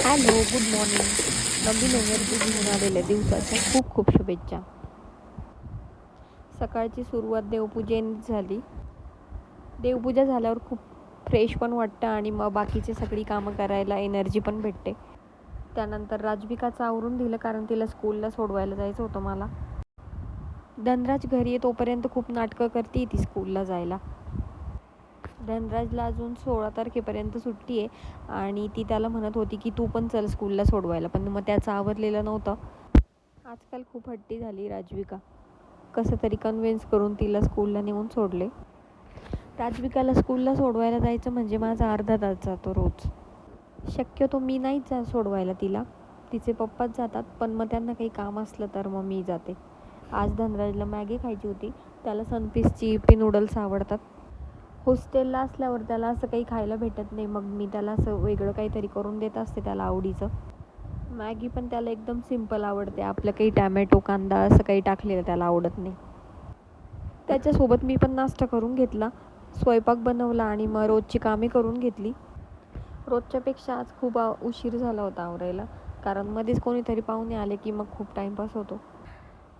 Hello good morning नवीन energy घेऊन आलेल्या दिवसाच्या खूप खूप शुभेच्छा. सकाळची सुरुवात देवपूजेने झाली. देवपूजा झाल्यावर खूप फ्रेश पण वाटतं आणि मग बाकीचे सगळी कामं करायला एनर्जी पण भेटते. त्यानंतर राजविकाचं आवरून दिलं कारण तिला स्कूलला सोडवायला जायचं होतं मला. धनराज घरी आहे तोपर्यंत खूप नाटकं करते ती स्कूलला जायला. धनराजला अजून सोळा तारखेपर्यंत सुट्टी आहे. आणि ती त्याला म्हणत होती की तू पण चल स्कूलला सोडवायला पण मग त्याचं आवरलेलं नव्हतं. आजकाल खूप हट्टी झाली राजविका. कसं तरी कन्व्हिन्स करून तिला स्कूलला नेऊन सोडले. राजविकाला स्कूलला सोडवायला जायचं म्हणजे माझा अर्धा तास जातो रोज. शक्यतो मी नाहीच जा सोडवायला तिला. तिचे पप्पाच जातात पण मग त्यांना काही काम असलं तर मग मी जाते. आज धनराजला मॅगी खायची होती. त्याला सनपीसची पी नूडल्स आवडतात. हॉस्टेलला असल्यावर त्याला असं काही खायला भेटत नाही. मग मी त्याला असं वेगळं काहीतरी करून देत असते त्याला आवडीचं. मॅगी पण त्याला एकदम सिंपल आवडते. आपलं काही टॅमॅटो कांदा असं काही टाकलेलं त्याला आवडत नाही. त्याच्यासोबत मी पण नाश्ता करून घेतला. स्वयंपाक बनवला आणि मग रोजची कामे करून घेतली. रोजच्यापेक्षा आज खूप उशीर झाला होता आवरायला. कारण मध्येच कोणीतरी पाहुणे आले की मग खूप टाईमपास होतो.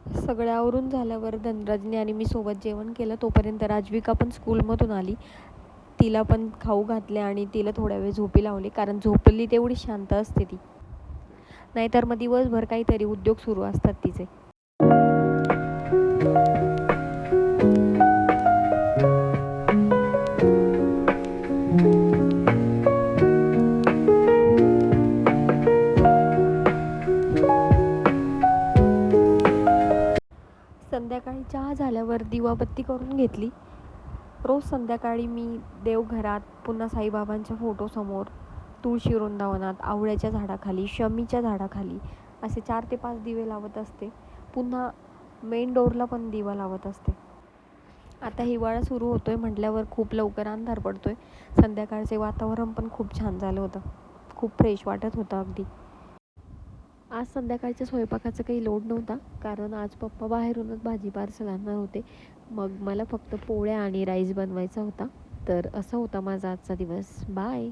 सगळं आवरून झाल्यावर धनराजने आणि मी सोबत जेवण केलं. तोपर्यंत राजविका पण स्कूलमधून आली. तिला पण खाऊ घातले आणि तिला थोड्या वेळ झोपी लावली कारण झोपली तेवढी शांत असते ती. नाहीतर मग दिवसभर काहीतरी उद्योग सुरू असतात तिचे. संध्याकाळी चहा झाल्यावर दिवाबत्ती करून घेतली. रोज संध्याकाळी मी देवघरात पुन्हा साईबाबांच्या फोटोसमोर तुळशी वृंदावनात आवळ्याच्या झाडाखाली शमीच्या झाडाखाली असे चार ते पाच दिवे लावत असते. पुन्हा मेन डोरला पण दिवा लावत असते. आता हिवाळा सुरू होतोय म्हटल्यावर खूप लवकर अंधार पडतोय. संध्याकाळचे वातावरण पण खूप छान झालं होतं. खूप फ्रेश वाटत होतं अगदी. आज संध्याकाळच्या स्वयंपाकाचा काही लोड नव्हता कारण आज पप्पा बाहेरूनच भाजी पार्सल आणणार होते. मग मला फक्त पोळ्या आणि राईस बनवायचा होता. तर असा होता माझा आजचा दिवस. बाय.